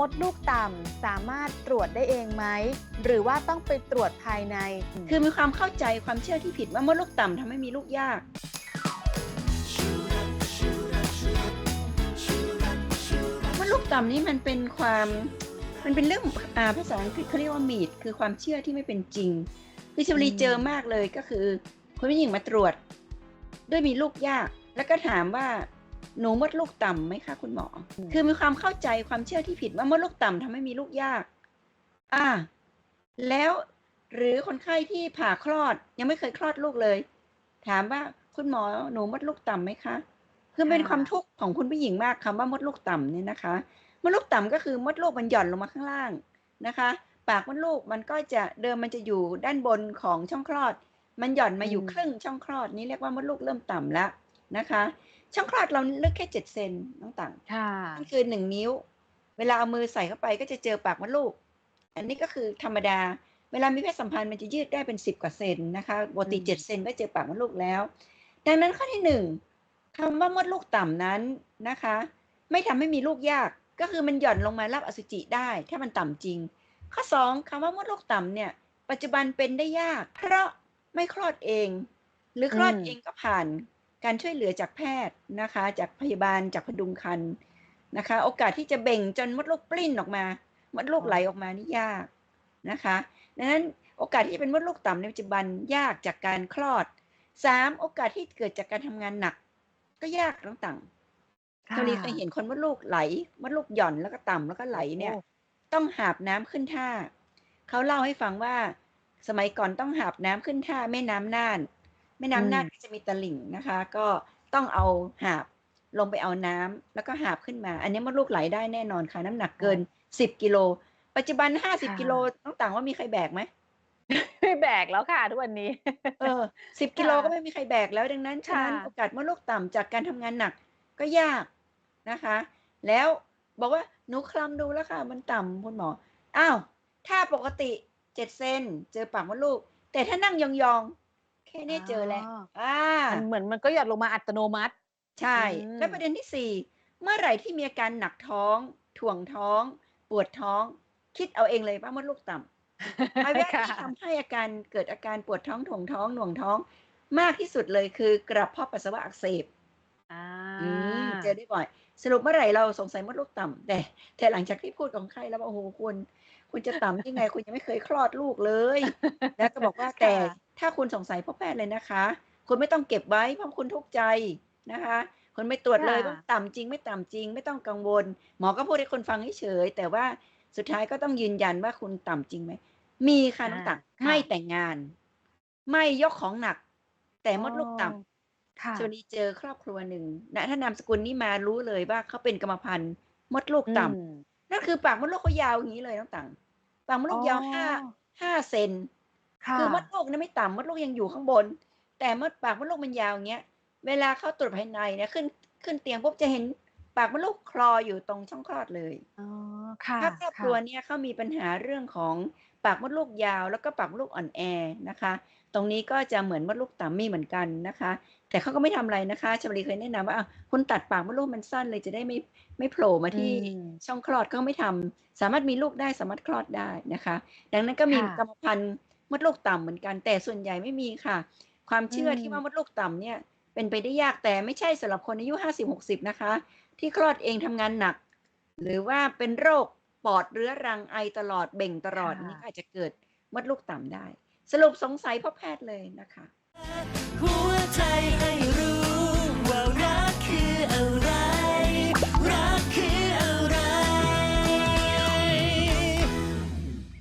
มดลูกต่ำสามารถตรวจได้เองไหม หรือว่าต้องไปตรวจภายใน คือมีความเข้าใจความเชื่อที่ผิดว่ามดลูกต่ำทำให้มีลูกยาก มดลูกต่ำนี่มันเป็นความมันเป็นเรื่องอ่าภาษาอังกฤษเขาเรียกว่ามีดคือความเชื่อที่ไม่เป็นจริงคือชวลีเจอมากเลยก็คือคุณผู้หญิงมาตรวจ ด้วยมีลูกยาก แล้วก็ถามว่า หนูมดลูกต่ำไหมคะคุณหมออคือมีความเข้าใจความเชื่อที่ผิดว่ามดลูกต่ำทำให้มีลูกยาก อ่า แล้วหรือคนไข้ที่ผ่าคลอดยังไม่เคยคลอดลูกเลย ถามว่าคุณหมอหนูมดลูกต่ำไหมคะ คือเป็นค่ะความทุกข์ของคุณผู้หญิงมากคำว่ามดลูกต่ำเนี่ยนะคะ มดลูกต่ำก็คือมดลูกมันหย่อนลงมาข้างล่างนะคะ ปากมดลูกมันก็จะเดิมมันจะอยู่ด้านบนของช่องคลอด มันหย่อนมาอยู่อืมครึ่งช่องคลอดนี้เรียกว่ามดลูกเริ่มต่ำแล้วนะคะ ช่องคลอดเราลึกแค่เจ็ดเซนน้องต่างค่ะนั่นคือหนึ่งนิ้ว เวลาเอามือใส่เข้าไปก็จะเจอปากมดลูก อันนี้ก็คือธรรมดา เวลามีเพศสัมพันธ์มันจะยืดได้เป็นสิบกว่าเซนนะคะปกติอืมเจ็ดเซนก็เจอปากมดลูกแล้ว ดังนั้นข้อที่หนึ่งคำว่ามดลูกต่ำนั้นนะคะ ไม่ทำให้มีลูกยากก็คือมันหย่อนลงมารับอสุจิได้ ถ้ามันต่ำจริง ข้อสองคำว่ามดลูกต่ำเนี่ย ปัจจุบันเป็นได้ยาก เพราะไม่คลอดเอง หรือคลอดอืมเองก็ผ่าน การช่วยเหลือจากแพทย์นะคะ จากพยาบาลจากพดุงครรภ์นะคะ โอกาสที่จะเบ่งจนมดลูกปลิ้นออกมา มดลูกไหลออกมานี่ยากนะคะดังนั้นโอกาสที่จะเป็นมดลูกต่ำในปัจจุบันยากจากการคลอดสามโอกาสที่เกิดจากการทำงานหนัก ก็ยากต่างๆค่ะตอนนี้เคยเห็นคนมดลูกไหล มดลูกหย่อนแล้วก็ต่ำแล้วก็ไหลเนี่ยโอ้ต้องหาบน้ำขึ้นท่าเขาเล่าให้ฟังว่า สมัยก่อนต้องหาบน้ำขึ้นท่าแม่น้ำน่าน แม่น้ำน่านอืมก็จะมีตลิ่งนะคะ ก็ต้องเอาหาบลงไปเอาน้ำแล้วก็หาบขึ้นมา อันนี้มดลูกไหลได้แน่นอนค่ะ น้ำหนักเกินสิบกิโล ปัจจุบันห้าสิบกิโลต้องต่างว่ามีใครแบกไหมไม่แบกแล้วค่ะทุกวันนี้ เออสิบกิโลค่ะก็ไม่มีใครแบกแล้วดังนั้นฉะนั้นค่ะโอกาสมดลูกต่ำจากการทำงานหนักก็ยากนะคะ แล้วบอกว่าหนูคลำดูแล้วค่ะ มันต่ำคุณหมออ้าวถ้าปกติเจ็ดเซนเจอปากมดลูก แต่ถ้านั่งยองๆแค่นี้เจอแล้วอ๋ออ่ามันเหมือนมันก็หย่อนลงมาอัตโนมัติ ใช่อืมและประเด็นที่สี่เมื่อไหร่ที่มีอาการหนักท้อง ถ่วงท้อง ปวดท้อง คิดเอาเองเลยว่ามดลูกต่ำภาวะค่ะที่ทำให้อาการเกิดอาการปวดท้องถ่วงท้องหน่วงท้อง มากที่สุดเลยคือกระเพาะปัสสาวะอักเสบอ่าอืมเจอได้บ่อย สรุปเมื่อไหร่เราสงสัยมดลูกต่ำแต่แต่หลังจากที่พูดของใครแล้วว่าโอ้โหคุณ คุณจะต่ำยังไง คุณยังไม่เคยคลอดลูกเลย แล้วก็บอกว่าค่ะแต่ถ้า คุณสงสัยพบแพทย์เลยนะคะ คุณไม่ต้องเก็บไว้เพราะคุณทุกข์ใจนะคะคุณไม่ตรวจเลยว่าต่ำจริง ไม่ต่ำจริง ไม่ต้องกังวล หมอก็พูดให้คนฟังเฉยๆแต่ว่าสุดท้ายก็ต้องยืนยันว่าคุณต่ำจริงไหมมีค่ะน้องตักค่ะไม่แต่งงาน ไม่ยกของหนัก แต่มดลูกต่ำค่ะชวนีเจอครอบครัวหนึ่งนะถ้านามสกุลนี้มารู้เลยว่าเขาเป็นกรรมพันธุ์มดลูกต่ำอืมนั่นคือปากมดลูกเขายาวอย่างนี้เลยน้องตังปากมดลูกยาวอ๋อห้าห้าเซน ค่ะคือมดลูกเนี่ยไม่ต่ำมดลูกยังอยู่ข้างบน แต่มดปากมดลูกมันยาวอย่างเงี้ย เวลาเขาตรวจภายในเนี่ยขึ้นขึ้นเตียงปุ๊บจะเห็นปากมดลูกคลออยู่ตรงช่องคลอดเลยอ๋อค่ะถ้าครอบครัวค่ะเนี่ยเขามีปัญหาเรื่องของปากมดลูกยาว แล้วก็ปากมดลูกอ่อนแอนะคะ ตรงนี้ก็จะเหมือนมดลูกต่ำมีเหมือนกันนะคะ แต่เขาก็ไม่ทำอะไรนะคะชมรีเคยแนะนำว่าอะคุณตัดปากมดลูกมันสั้นเลยจะได้ไม่ไม่โผล่มาที่อืมช่องคลอดเขาไม่ทำสามารถมีลูกได้สามารถคลอดได้นะคะ ดังนั้นก็มีค่ะกรรมพันธุ์ มดลูกต่ำเหมือนกัน แต่ส่วนใหญ่ไม่มีค่ะ ความเชื่ออมที่ว่ามดลูกต่ำเนี่ยเป็นไปได้ยากแต่ไม่ใช่สำหรับคนอายุห้าสิบหกสิบนะคะ ที่คลอดเองทำงานหนัก หรือว่าเป็นโรคปอดเรื้อรังไอตลอดเบ่งตลอดค่ะนี่ก็อาจจะเกิดมดลูกต่ำได้ สรุปสงสัยพบแพทย์เลยนะคะ「